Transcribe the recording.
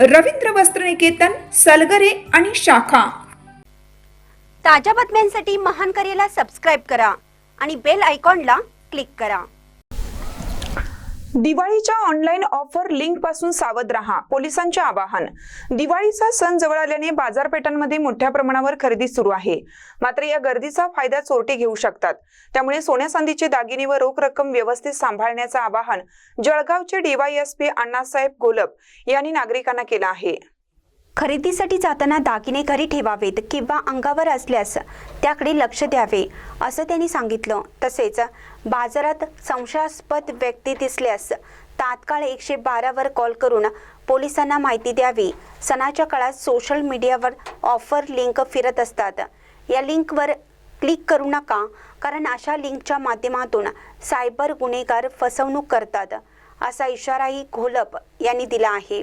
रवींद्र वस्त्रनिकेतन सलगरे आणि शाखा. ताज्या बातम्यांसाठी महान करेला सबस्क्राईब करा आणि बेल आयकॉनला क्लिक करा. दिवाळीच्या ऑनलाईन ऑफर लिंकपासून सावध राहा पोलिसांचे आवाहन. दिवाळीचा सण जवळ आल्याने बाजारपेठांमध्ये मोठ्या प्रमाणावर खरेदी सुरू आहे. मात्र या गर्दीचा फायदा चोरटे घेऊ शकतात. त्यामुळे सोन्या चांदीचे दागिने व रोख रक्कम व्यवस्थित सांभाळण्याचं आवाहन जळगावचे डीवायएसपी अण्णासाहेब गोलप यांनी नागरिकांना केलं आहे. खरेदीसाठी जाताना दागिने घरी ठेवावेत किंवा अंगावर असल्यास त्याकडे लक्ष द्यावे असं त्यांनी सांगितलं. तसेच बाजारात संशयास्पद व्यक्ती दिसल्यास तात्काळ एकशे बारावर कॉल करून पोलिसांना माहिती द्यावी. सणाच्या काळात सोशल मीडियावर ऑफर लिंक फिरत असतात. या लिंकवर क्लिक करू नका कारण अशा लिंकच्या माध्यमातून सायबर गुन्हेगार फसवणूक करतात असा इशाराही घोलप यांनी दिला आहे.